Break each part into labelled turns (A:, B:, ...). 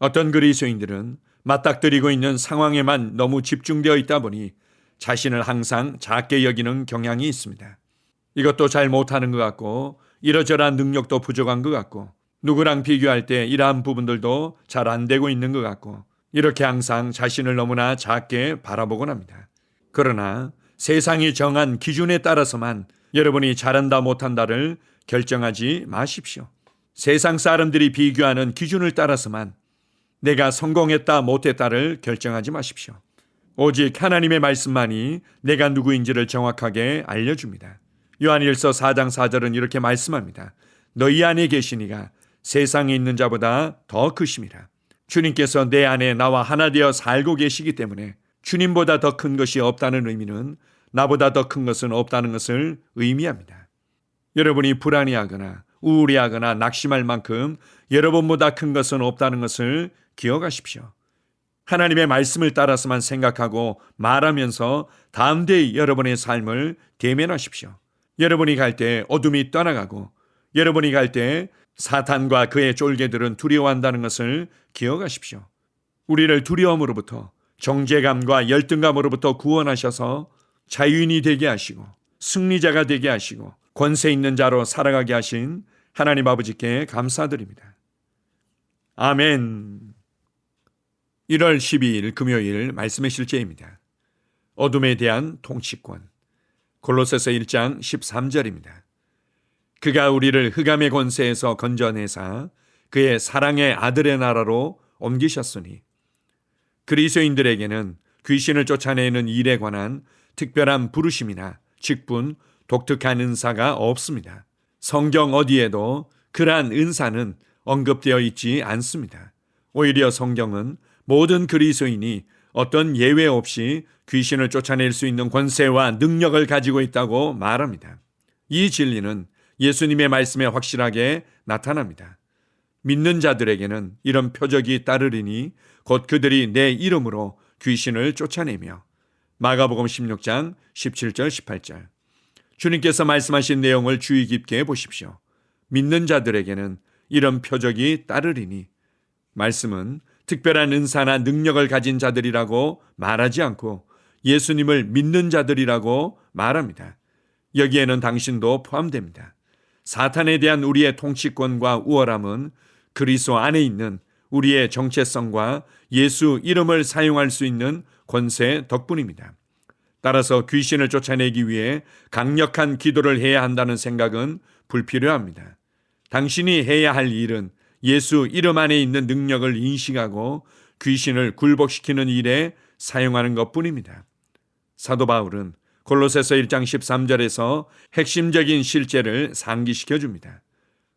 A: 어떤 그리스도인들은 맞닥뜨리고 있는 상황에만 너무 집중되어 있다 보니 자신을 항상 작게 여기는 경향이 있습니다. 이것도 잘 못하는 것 같고 이러저러한 능력도 부족한 것 같고 누구랑 비교할 때 이러한 부분들도 잘 안 되고 있는 것 같고 이렇게 항상 자신을 너무나 작게 바라보곤 합니다. 그러나 세상이 정한 기준에 따라서만 여러분이 잘한다 못한다를 결정하지 마십시오. 세상 사람들이 비교하는 기준을 따라서만 내가 성공했다 못했다를 결정하지 마십시오. 오직 하나님의 말씀만이 내가 누구인지를 정확하게 알려줍니다. 요한일서 4장 4절은 이렇게 말씀합니다. 너희 안에 계시니가 세상에 있는 자보다 더 크심이라. 주님께서 내 안에 나와 하나 되어 살고 계시기 때문에 주님보다 더 큰 것이 없다는 의미는 나보다 더 큰 것은 없다는 것을 의미합니다. 여러분이 불안해하거나 우울해하거나 낙심할 만큼 여러분보다 큰 것은 없다는 것을 기억하십시오. 하나님의 말씀을 따라서만 생각하고 말하면서 대의 여러분의 삶을 대면하십시오. 여러분이 갈 때 어둠이 떠나가고 여러분이 갈 때 사탄과 그의 쫄개들은 두려워한다는 것을 기억하십시오. 우리를 두려움으로부터 정죄감과 열등감으로부터 구원하셔서 자유인이 되게 하시고 승리자가 되게 하시고 권세 있는 자로 살아가게 하신 하나님 아버지께 감사드립니다. 아멘. 1월 12일 금요일 말씀의 실제입니다. 어둠에 대한 통치권. 골로새서 1장 13절입니다. 그가 우리를 흑암의 권세에서 건져내사 그의 사랑의 아들의 나라로 옮기셨으니 그리스도인들에게는 귀신을 쫓아내는 일에 관한 특별한 부르심이나 직분, 독특한 은사가 없습니다. 성경 어디에도 그러한 은사는 언급되어 있지 않습니다. 오히려 성경은 모든 그리스도인이 어떤 예외 없이 귀신을 쫓아낼 수 있는 권세와 능력을 가지고 있다고 말합니다. 이 진리는 예수님의 말씀에 확실하게 나타납니다. 믿는 자들에게는 이런 표적이 따르리니 곧 그들이 내 이름으로 귀신을 쫓아내며 마가복음 16장 17절 18절 주님께서 말씀하신 내용을 주의 깊게 보십시오. 믿는 자들에게는 이런 표적이 따르리니 말씀은 특별한 은사나 능력을 가진 자들이라고 말하지 않고 예수님을 믿는 자들이라고 말합니다. 여기에는 당신도 포함됩니다. 사탄에 대한 우리의 통치권과 우월함은 그리스도 안에 있는 우리의 정체성과 예수 이름을 사용할 수 있는 권세 덕분입니다. 따라서 귀신을 쫓아내기 위해 강력한 기도를 해야 한다는 생각은 불필요합니다. 당신이 해야 할 일은 예수 이름 안에 있는 능력을 인식하고 귀신을 굴복시키는 일에 사용하는 것 뿐입니다. 사도 바울은 골로새서 1장 13절에서 핵심적인 실제를 상기시켜 줍니다.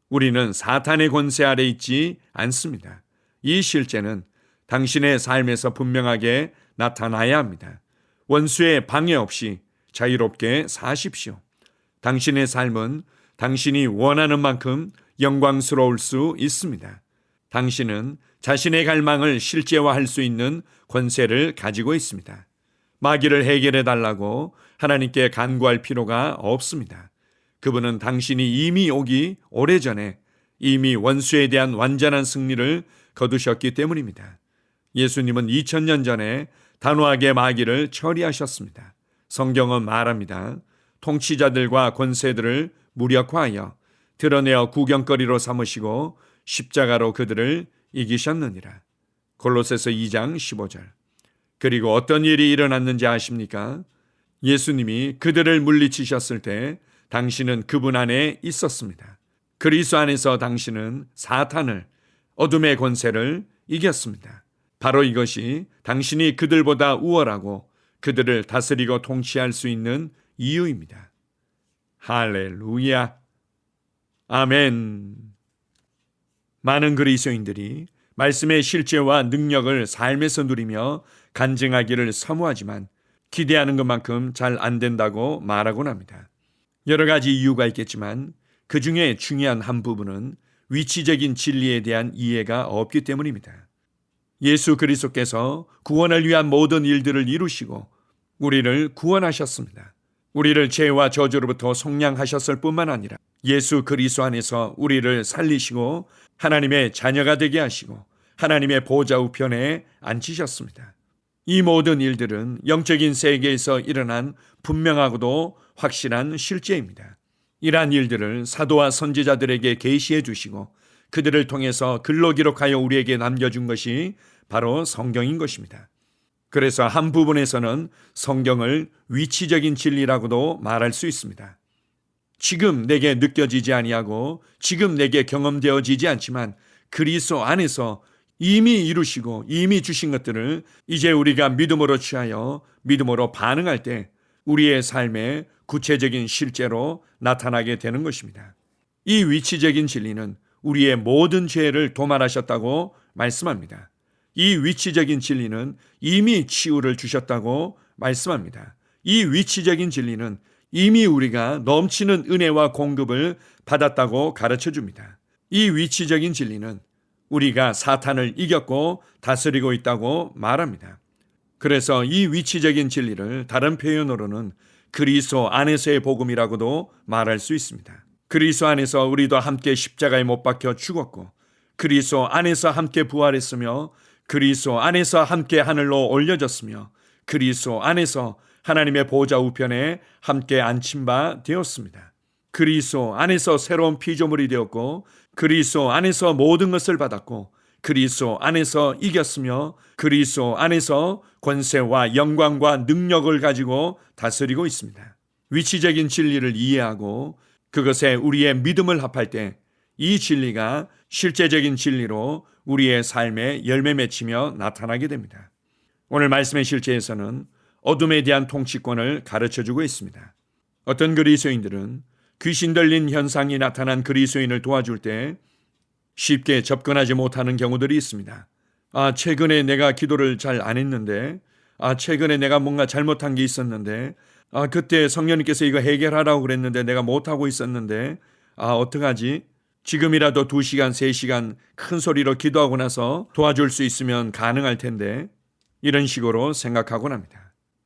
A: 우리는 사탄의 권세 아래 있지 않습니다. 이 실제는 당신의 삶에서 분명하게 나타나야 합니다. 원수의 방해 없이 자유롭게 사십시오. 당신의 삶은 당신이 원하는 만큼 영광스러울 수 있습니다. 당신은 자신의 갈망을 실제화할 수 있는 권세를 가지고 있습니다. 마귀를 해결해 달라고 하나님께 간구할 필요가 없습니다. 그분은 당신이 이미 오기 오래전에 이미 원수에 대한 완전한 승리를 거두셨기 때문입니다. 예수님은 2000년 전에 단호하게 마귀를 처리하셨습니다. 성경은 말합니다. 통치자들과 권세들을 무력화하여 드러내어 구경거리로 삼으시고 십자가로 그들을 이기셨느니라. 골로새서 2장 15절. 그리고 어떤 일이 일어났는지 아십니까? 예수님이 그들을 물리치셨을 때 당신은 그분 안에 있었습니다. 그리스도 안에서 당신은 사탄을 어둠의 권세를 이겼습니다. 바로 이것이 당신이 그들보다 우월하고 그들을 다스리고 통치할 수 있는 이유입니다. 할렐루야. 아멘. 많은 그리스도인들이 말씀의 실제와 능력을 삶에서 누리며 간증하기를 사모하지만 기대하는 것만큼 잘 안 된다고 말하곤 합니다. 여러 가지 이유가 있겠지만 그 중에 중요한 한 부분은 위치적인 진리에 대한 이해가 없기 때문입니다. 예수 그리스도께서 구원을 위한 모든 일들을 이루시고 우리를 구원하셨습니다. 우리를 죄와 저주로부터 속량하셨을 뿐만 아니라 예수 그리스도 안에서 우리를 살리시고 하나님의 자녀가 되게 하시고 하나님의 보좌 우편에 앉히셨습니다. 이 모든 일들은 영적인 세계에서 일어난 분명하고도 확실한 실제입니다. 이러한 일들을 사도와 선지자들에게 계시해 주시고 그들을 통해서 글로 기록하여 우리에게 남겨준 것이 바로 성경인 것입니다. 그래서 한 부분에서는 성경을 위치적인 진리라고도 말할 수 있습니다. 지금 내게 느껴지지 아니하고 지금 내게 경험되어지지 않지만 그리스도 안에서 이미 이루시고 이미 주신 것들을 이제 우리가 믿음으로 취하여 믿음으로 반응할 때 우리의 삶에 구체적인 실제로 나타나게 되는 것입니다. 이 위치적인 진리는 우리의 모든 죄를 도말하셨다고 말씀합니다. 이 위치적인 진리는 이미 치유를 주셨다고 말씀합니다. 이 위치적인 진리는 이미 우리가 넘치는 은혜와 공급을 받았다고 가르쳐 줍니다. 이 위치적인 진리는 우리가 사탄을 이겼고 다스리고 있다고 말합니다. 그래서 이 위치적인 진리를 다른 표현으로는 그리스도 안에서의 복음이라고도 말할 수 있습니다. 그리스도 안에서 우리도 함께 십자가에 못 박혀 죽었고 그리스도 안에서 함께 부활했으며 그리스도 안에서 함께 하늘로 올려졌으며 그리스도 안에서 하나님의 보좌 우편에 함께 앉힌 바 되었습니다. 그리스도 안에서 새로운 피조물이 되었고 그리스도 안에서 모든 것을 받았고 그리스도 안에서 이겼으며 그리스도 안에서 권세와 영광과 능력을 가지고 다스리고 있습니다. 위치적인 진리를 이해하고 그것에 우리의 믿음을 합할 때 이 진리가 실제적인 진리로 우리의 삶에 열매 맺히며 나타나게 됩니다. 오늘 말씀의 실제에서는 어둠에 대한 통치권을 가르쳐 주고 있습니다. 어떤 그리스도인들은 귀신 들린 현상이 나타난 그리스도인을 도와줄 때 쉽게 접근하지 못하는 경우들이 있습니다. 아, 최근에 내가 기도를 잘 안 했는데, 아, 최근에 내가 뭔가 잘못한 게 있었는데, 아, 그때 성령님께서 이거 해결하라고 그랬는데 내가 못하고 있었는데, 아, 어떡하지? 지금이라도 2시간, 3시간 큰 소리로 기도하고 나서 도와줄 수 있으면 가능할 텐데, 이런 식으로 생각하곤 합니다.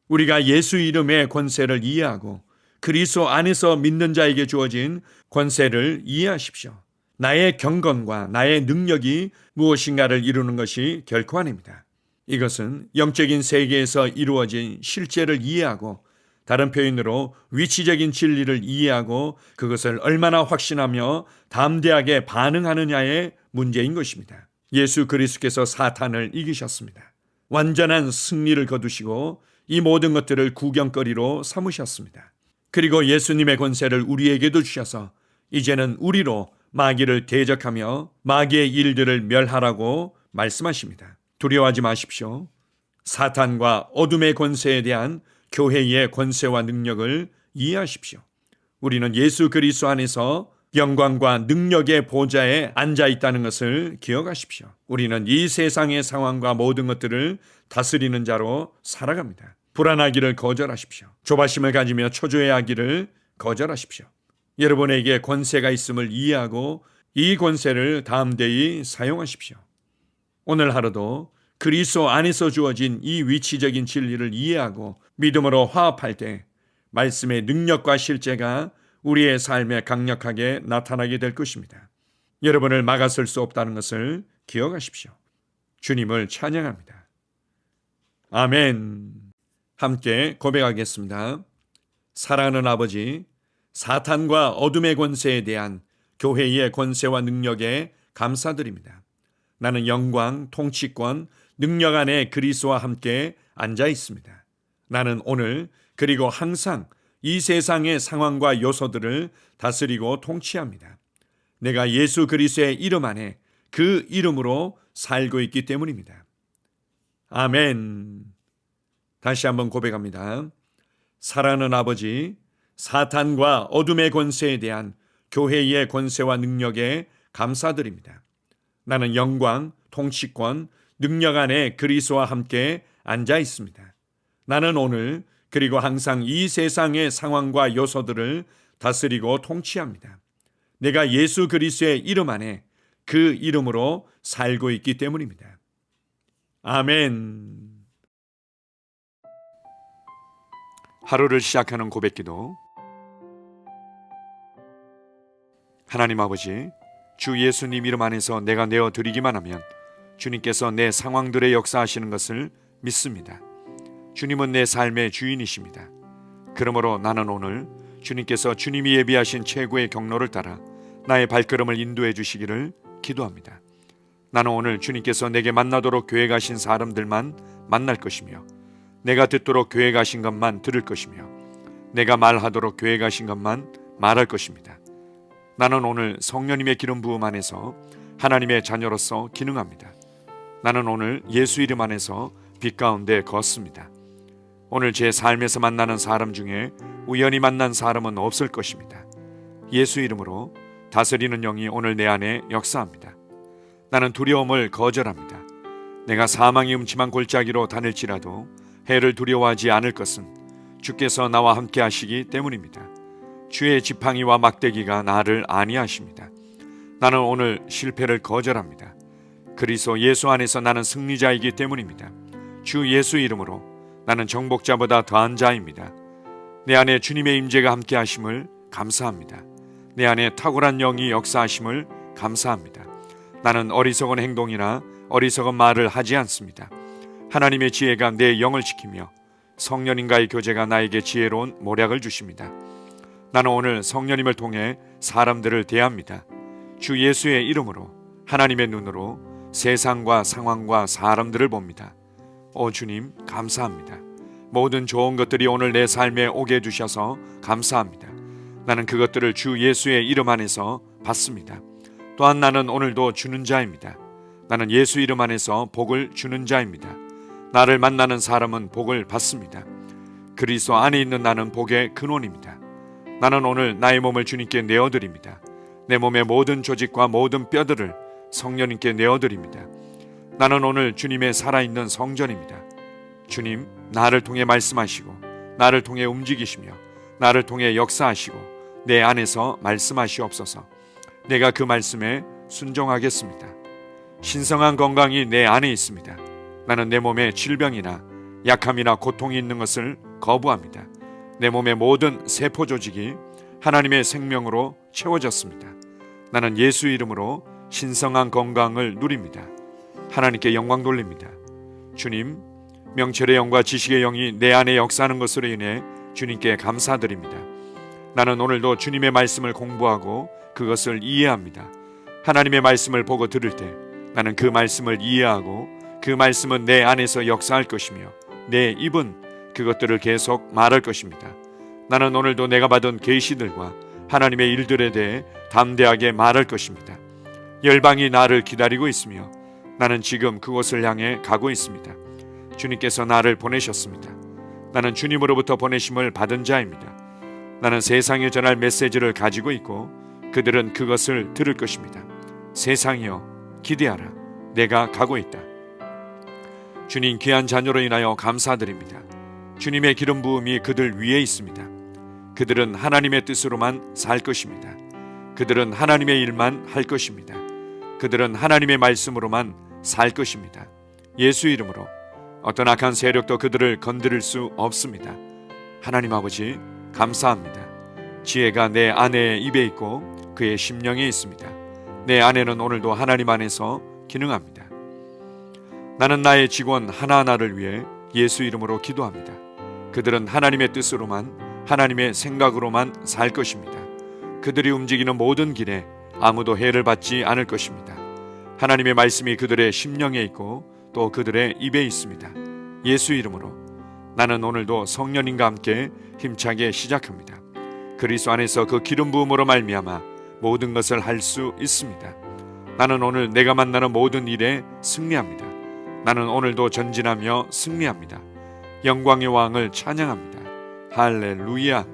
A: 우리가 예수 이름의 권세를 이해하고 그리스도 안에서 믿는 자에게 주어진 권세를 이해하십시오. 나의 경건과 나의 능력이 무엇인가를 이루는 것이 결코 아닙니다. 이것은 영적인 세계에서 이루어진 실제를 이해하고 다른 표현으로 위치적인 진리를 이해하고 그것을 얼마나 확신하며 담대하게 반응하느냐의 문제인 것입니다. 예수 그리스도께서 사탄을 이기셨습니다. 완전한 승리를 거두시고 이 모든 것들을 구경거리로 삼으셨습니다. 그리고 예수님의 권세를 우리에게도 주셔서 이제는 우리로 마귀를 대적하며 마귀의 일들을 멸하라고 말씀하십니다. 두려워하지 마십시오. 사탄과 어둠의 권세에 대한 교회의 권세와 능력을 이해하십시오. 우리는 예수 그리스도 안에서 영광과 능력의 보좌에 앉아 있다는 것을 기억하십시오. 우리는 이 세상의 상황과 모든 것들을 다스리는 자로 살아갑니다. 불안하기를 거절하십시오. 조바심을 가지며 초조해 하기를 거절하십시오. 여러분에게 권세가 있음을 이해하고 이 권세를 담대히 사용하십시오. 오늘 하루도 그리스도 안에서 주어진 이 위치적인 진리를 이해하고 믿음으로 화합할 때 말씀의 능력과 실제가 우리의 삶에 강력하게 나타나게 될 것입니다. 여러분을 막아설 수 없다는 것을 기억하십시오. 주님을 찬양합니다. 아멘. 함께 고백하겠습니다. 사랑하는 아버지, 사탄과 어둠의 권세에 대한 교회의 권세와 능력에 감사드립니다. 나는 영광, 통치권, 능력 안에 그리스와 함께 앉아 있습니다. 나는 오늘 그리고 항상 이 세상의 상황과 요소들을 다스리고 통치합니다. 내가 예수 그리스의 이름 안에 그 이름으로 살고 있기 때문입니다. 아멘. 다시 한번 고백합니다. 사랑하는 아버지, 사탄과 어둠의 권세에 대한 교회의 권세와 능력에 감사드립니다. 나는 영광, 통치권, 능력 안에 그리스와 함께 앉아 있습니다. 나는 오늘 그리고 항상 이 세상의 상황과 요소들을 다스리고 통치합니다. 내가 예수 그리스의 이름 안에 그 이름으로 살고 있기 때문입니다. 아멘. 하루를 시작하는 고백기도 하나님 아버지, 주 예수님 이름 안에서 내가 내어 드리기만 하면 주님께서 내 상황들의 역사하시는 것을 믿습니다. 주님은 내 삶의 주인이십니다. 그러므로 나는 오늘 주님께서 주님이 예비하신 최고의 경로를 따라 나의 발걸음을 인도해 주시기를 기도합니다. 나는 오늘 주님께서 내게 만나도록 교회 가신 사람들만 만날 것이며 내가 듣도록 교회 가신 것만 들을 것이며 내가 말하도록 교회 가신 것만 말할 것입니다. 나는 오늘 성령님의 기름 부음 안에서 하나님의 자녀로서 기능합니다. 나는 오늘 예수 이름 안에서 빛 가운데 걷습니다. 오늘 제 삶에서 만나는 사람 중에 우연히 만난 사람은 없을 것입니다. 예수 이름으로 다스리는 영이 오늘 내 안에 역사합니다. 나는 두려움을 거절합니다. 내가 사망의 음침한 골짜기로 다닐지라도 해를 두려워하지 않을 것은 주께서 나와 함께 하시기 때문입니다. 주의 지팡이와 막대기가 나를 안위하십니다. 나는 오늘 실패를 거절합니다. 그리스도 예수 안에서 나는 승리자이기 때문입니다. 주 예수 이름으로 나는 정복자보다 더한 자입니다. 내 안에 주님의 임재가 함께 하심을 감사합니다. 내 안에 탁월한 영이 역사하심을 감사합니다. 나는 어리석은 행동이나 어리석은 말을 하지 않습니다. 하나님의 지혜가 내 영을 지키며 성령님과의 교제가 나에게 지혜로운 모략을 주십니다. 나는 오늘 성령님을 통해 사람들을 대합니다. 주 예수의 이름으로 하나님의 눈으로 세상과 상황과 사람들을 봅니다. 오 주님 감사합니다. 모든 좋은 것들이 오늘 내 삶에 오게 해 주셔서 감사합니다. 나는 그것들을 주 예수의 이름 안에서 받습니다. 또한 나는 오늘도 주는 자입니다. 나는 예수 이름 안에서 복을 주는 자입니다. 나를 만나는 사람은 복을 받습니다. 그리스도 안에 있는 나는 복의 근원입니다. 나는 오늘 나의 몸을 주님께 내어 드립니다. 내 몸의 모든 조직과 모든 뼈들을 성령님께 내어 드립니다. 나는 오늘 주님의 살아있는 성전입니다. 주님, 나를 통해 말씀하시고, 나를 통해 움직이시며, 나를 통해 역사하시고, 내 안에서 말씀하시옵소서. 내가 그 말씀에 순종하겠습니다. 신성한 건강이 내 안에 있습니다. 나는 내 몸에 질병이나 약함이나 고통이 있는 것을 거부합니다. 내 몸의 모든 세포 조직이 하나님의 생명으로 채워졌습니다. 나는 예수 이름으로 신성한 건강을 누립니다. 하나님께 영광 돌립니다. 주님, 명철의 영과 지식의 영이 내 안에 역사하는 것으로 인해 주님께 감사드립니다. 나는 오늘도 주님의 말씀을 공부하고 그것을 이해합니다. 하나님의 말씀을 보고 들을 때 나는 그 말씀을 이해하고 그 말씀은 내 안에서 역사할 것이며 내 입은 그것들을 계속 말할 것입니다. 나는 오늘도 내가 받은 계시들과 하나님의 일들에 대해 담대하게 말할 것입니다. 열방이 나를 기다리고 있으며 나는 지금 그곳을 향해 가고 있습니다. 주님께서 나를 보내셨습니다. 나는 주님으로부터 보내심을 받은 자입니다. 나는 세상에 전할 메시지를 가지고 있고 그들은 그것을 들을 것입니다. 세상이여 기대하라. 내가 가고 있다. 주님 귀한 자녀로 인하여 감사드립니다. 주님의 기름 부음이 그들 위에 있습니다. 그들은 하나님의 뜻으로만 살 것입니다. 그들은 하나님의 일만 할 것입니다. 그들은 하나님의 말씀으로만 살 것입니다. 예수 이름으로 어떤 악한 세력도 그들을 건드릴 수 없습니다. 하나님 아버지 감사합니다. 지혜가 내 아내의 입에 있고 그의 심령에 있습니다. 내 아내는 오늘도 하나님 안에서 기능합니다. 나는 나의 직원 하나하나를 위해 예수 이름으로 기도합니다. 그들은 하나님의 뜻으로만 하나님의 생각으로만 살 것입니다. 그들이 움직이는 모든 길에 아무도 해를 받지 않을 것입니다. 하나님의 말씀이 그들의 심령에 있고 또 그들의 입에 있습니다. 예수 이름으로 나는 오늘도 성령님과 함께 힘차게 시작합니다. 그리스도 안에서 그 기름 부음으로 말미암아 모든 것을 할 수 있습니다. 나는 오늘 내가 만나는 모든 일에 승리합니다. 나는 오늘도 전진하며 승리합니다. 영광의 왕을 찬양합니다. 할렐루야.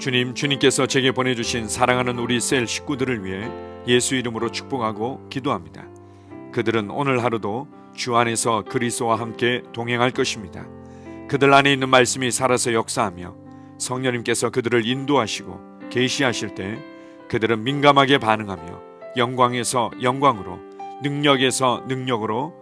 A: 주님, 주님께서 제게 보내주신 사랑하는 우리 셀 식구들을 위해 예수 이름으로 축복하고 기도합니다. 그들은 오늘 하루도 주 안에서 그리스도와 함께 동행할 것입니다. 그들 안에 있는 말씀이 살아서 역사하며 성령님께서 그들을 인도하시고 계시하실 때 그들은 민감하게 반응하며 영광에서 영광으로 능력에서 능력으로